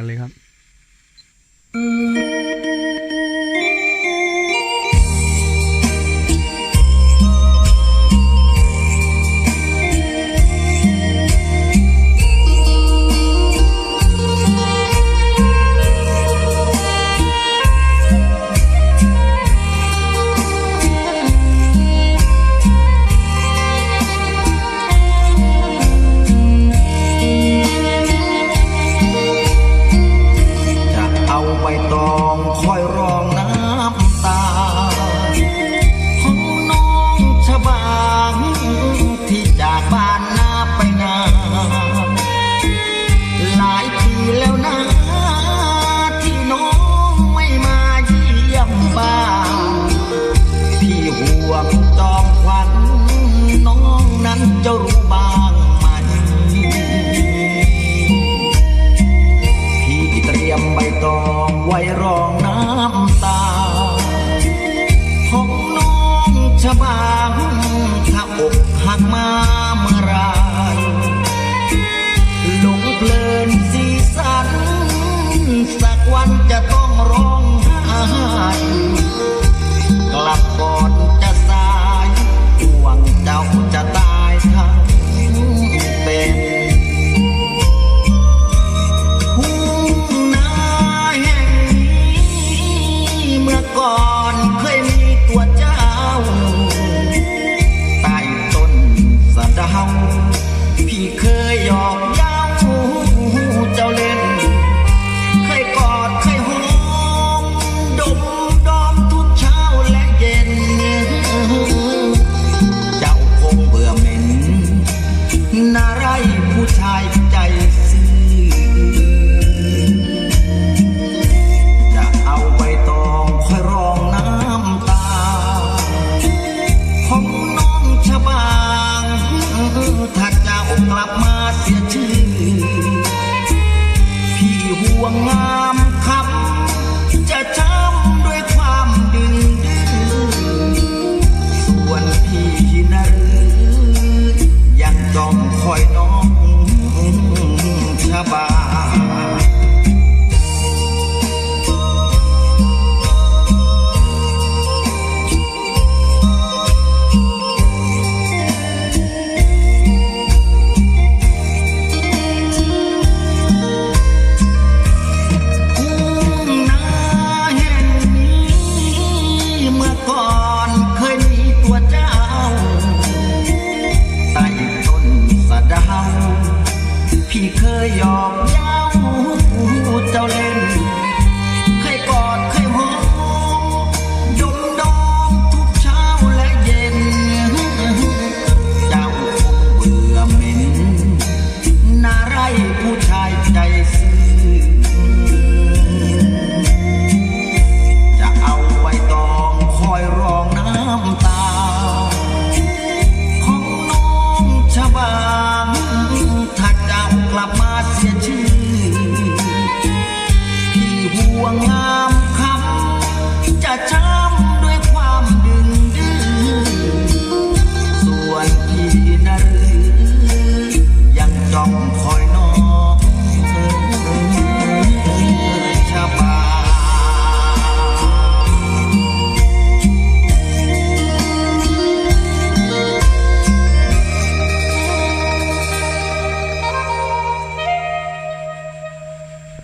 กันเลยครับ ตองไว้รองน้ำตาของน้องชะบาถ้าอกหักมาเมื่อไรลงเพลินสีสัน สักวันจะต้องร้องไห้ นาไรผู้ชายใจซื่จะเอาใบตองคอยรองน้ำตา ของน้องชบางถ้าจะกลับมาเสียชื่อ พี่ห่วงงาม